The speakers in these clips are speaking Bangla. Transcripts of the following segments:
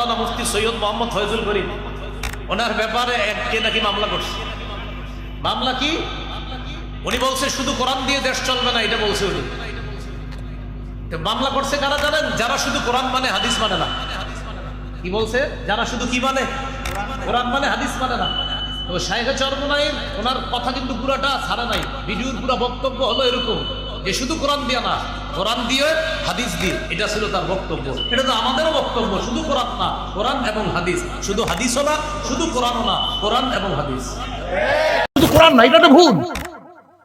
মাওলানা মুফতি সৈয়দ মোহাম্মদ ফয়জুল করিম, ওনার ব্যাপারে কে নাকি মামলা করছে। মামলা কি? উনি বলছে, শুধু কোরআন দিয়ে দেশ চলবে না, এটা বলছে উনি। মামলা করছে কারা জানেন? যারা শুধু কোরআন মানে হাদিস মানে না। কি বলছে? যারা শুধু কি মানে? কোরআন মানে হাদিস মানে না। তো শাহেখে চরমনাই ওনার কথা কিন্তু পুরাটা ছাড়া নাই। ভিডিওর পুরো বক্তব্য হলো এরকম যে শুধু কোরআন দিয়ে না কোরআন দিয়ে, হাদিস দিয়ে। এটা ছিল তার বক্তব্য। এটা তো আমাদেরও বক্তব্য, শুধু কোরআন না। কোরআন এবং হাদিস। শুধু হাদিসও না, শুধু কোরআনও না, কোরআন এবং হাদিস। শুধু কোরআন না, এটা তো ভুল।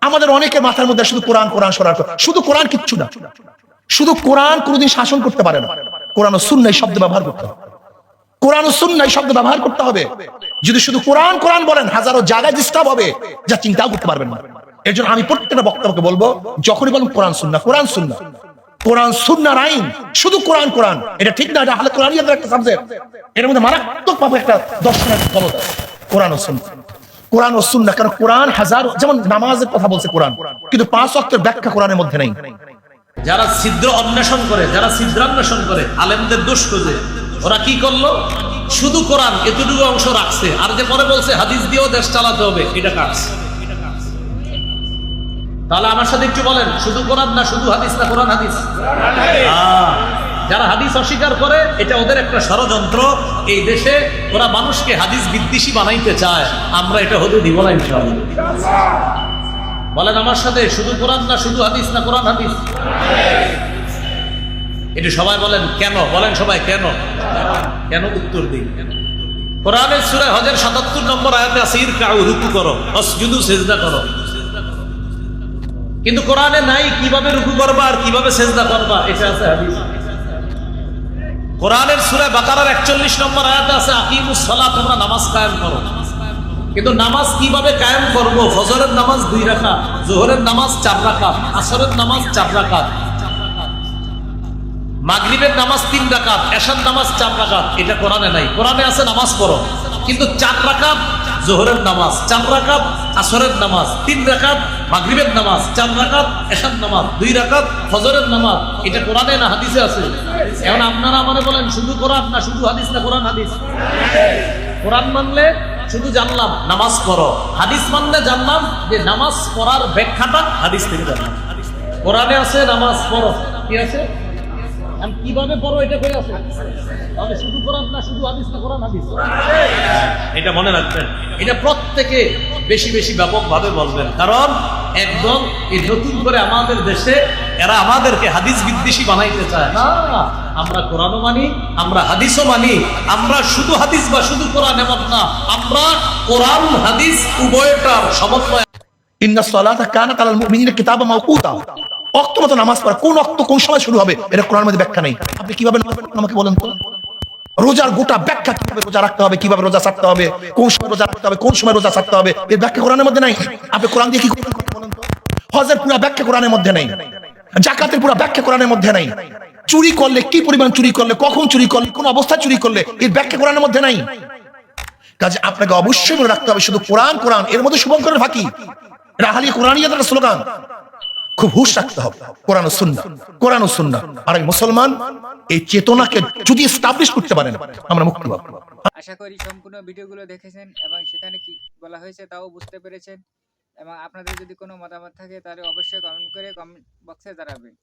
আমাদের অনেকের মাথার মধ্যে শুধু কোরআন কোরআন সরার শুধু কোরআন কিচ্ছু না। শুধু কোরআন কোনোদিন শাসন করতে পারে না। কোরআন ও সুন্নাহ এই শব্দ ব্যবহার করতে হবে। কোরআন ও সুন্নাহ এই শব্দ ব্যবহার করতে হবে। যদি শুধু কোরআন কোরআন বলেন, হাজারো জায়গায় ডিস্টার্ব হবে, যা চিন্তাও করতে পারবেন না। এর আমি প্রত্যেকটা বক্তব্যকে বলব, যখনই বলুন কোরআন সুন্নাহ কোরআন সুন্নাহ। কোরআন সুন্নাহর আইন, শুধু কোরআন কোরআন। এটা ঠিক না, এটা হালে কোরআনিয়াদের একটা সাবজেক্ট এর মধ্যে মারাত্মক ভাবে একটা দর্শনের ক্ষমতা। কোরআন ও সুন্নাহ। কোরআন ও সুন্নাহ কারণ কোরআন হাজার, যেমন নামাজের কথা বলছে কোরআন, কিন্তু পাঁচ অক্টের ব্যাখ্যা কোরআনের মধ্যে নেই। যারা ছিদ্র অন্বেষণ করে, যারা ছিদ্রান্বেষণ করে, আলেমদের দোষ খোঁজে, ওরা কি করল? শুধু কোরআন এতটুকু অংশ রাখছে। আর যে পরে বলছে, হাদিস দিয়েও দেশ চালাতে হবে, এটা কাটছে তাহলে আমার সাথে একটু বলেন, শুধু কোরআন না, শুধু হাদিস না, কোরআন হাদিস? যারা হাদিস অস্বীকার করে, এটা ওদের একটা ষড়যন্ত্র। এই দেশে ওরা মানুষকে হাদিস বিদ্বেষী বানাইতে চায়। আমরা এটা হতে দিব না ইনশাআল্লাহ। বলেন আমার সাথে, শুধু কোরআন না, শুধু হাদিস না, কোরআন হাদিস? এটা সবাই বলেন, কেন? বলেন সবাই, কেন? কেন উত্তর দিন কোরআনের সূরা হজের 77 নম্বর আয়াতে আছে ইরকাউ রুকু করো, অসজুদু সেজদা করো। কিন্তু কোরআনে নাই, কীভাবে রুকু করবা আর কীভাবে সেজদা করবা? এটা আছে কোরআনের সূরা বাকারার 41 নম্বর আয়াতে আছে, আকিমুস সালাত তোমরা নামাজ কায়েম করো। কিন্তু নামাজ কীভাবে কায়েম করব? ফজরের নামাজ দুই রাখা জোহরের নামাজ চার রাকাত, আসরের নামাজ চার রাকাত, মাগরিবের নামাজ তিন রাকাত, এশার নামাজ চার রাকাত। এটা কোরআনে নাই। কোরআনে আছে, নামাজ পড়ো। কিন্তু চার রাকাত জোহরের নামাজ, চার রাকাত আসরের নামাজ, তিন রাকাত মাগরিবের নামাজ, চার রাকাত এশার নামাজ, দুই রাকাত ফজরের নামাজ। এটা কোরআনে না হাদিসে আছে? এখন আপনারা আমারে বলেন, শুধু কোরআন না শুধু হাদিস না কোরআন হাদিস? কোরআন মানলে শুধু জানলাম, নামাজ পড়ো। হাদিস মানলে জানলাম যে নামাজ পড়ার ব্যাখ্যাটা হাদিস থেকে জানলাম। কোরআনে আছে, নামাজ পড়ো। কি আছে? এখন কীভাবে পড়ো এটা করে আছে তাহলে শুধু কোরআন না শুধু হাদিস না কোরআন হাদিস। এটা মনে রাখবেন এটা প্রত্যেকে বেশি বেশি ব্যাপকভাবে বলবেন। কারণ একদম এই নতুন করে আমাদের দেশে এরা আমাদেরকে হাদিস বিদ্বেষী বানাইতে চায় না। আমরা কোরআনও মানি আমরা হাদিসও মানি আমরা শুধু হাদিস বা শুধু কোরআন এমন না আমরা কোরআন হাদিস উভয়টার সমন্বয়। ইন্না সালাতা কানাত আলাল মুমিনিনা কিতাবা মাওকুতা। অক্ত মতো নামাজ পড়া, কোন অক্ত কোন সময় শুরু হবে, এটা কোরআনের মধ্যে ব্যাখ্যা নেই। আপনি কীভাবে আমাকে বলেন তো? রোজার গোটা ব্যাখ্যা কীভাবে রোজা রাখতে হবে, কীভাবে রোজা ছাড়তে হবে, কোন সময় রোজা রাখতে হবে, কোন সময় রোজা ছাড়তে হবে, এর ব্যাখ্যা কোরআনের মধ্যে নাই। আপনি কোরআন দিয়ে কি বলেন তো? হজের পুরো ব্যাখ্যা কোরআনের মধ্যে নেই। জাকাতের পুরো ব্যাখ্যা কোরআনের মধ্যে নাই। চুরি করলে, কি পরিমাণ চুরি করলে, কখন চুরি করলে, কোন অবস্থায় চুরি করলে, এর ব্যাখ্যা কোরআনের মধ্যে নাই। কাজে আপনাকে অবশ্যই মনে রাখতে হবে, শুধু কোরআন কোরআন, এর মধ্যে শুভঙ্করের ফাঁকি। রাহালি কোরআনিয়াদের স্লোগান খুব হুশ রাখতে হবে। কোরআন সুন্না কোরআন সুন্না আর এই মুসলমান এই চেতনাকে যদি এস্টাবলিশ করতে পারেন, আমরা মুক্তি পাবো। আশা করি সম্পূর্ণ ভিডিওগুলো দেখেছেন এবং সেখানে কি বলা হয়েছে তাও বুঝতে পেরেছেন। এবং আপনাদের যদি কোনো মতামত থাকে তাহলে অবশ্যই কমেন্ট করে কমেন্ট বক্সে জানাবেন।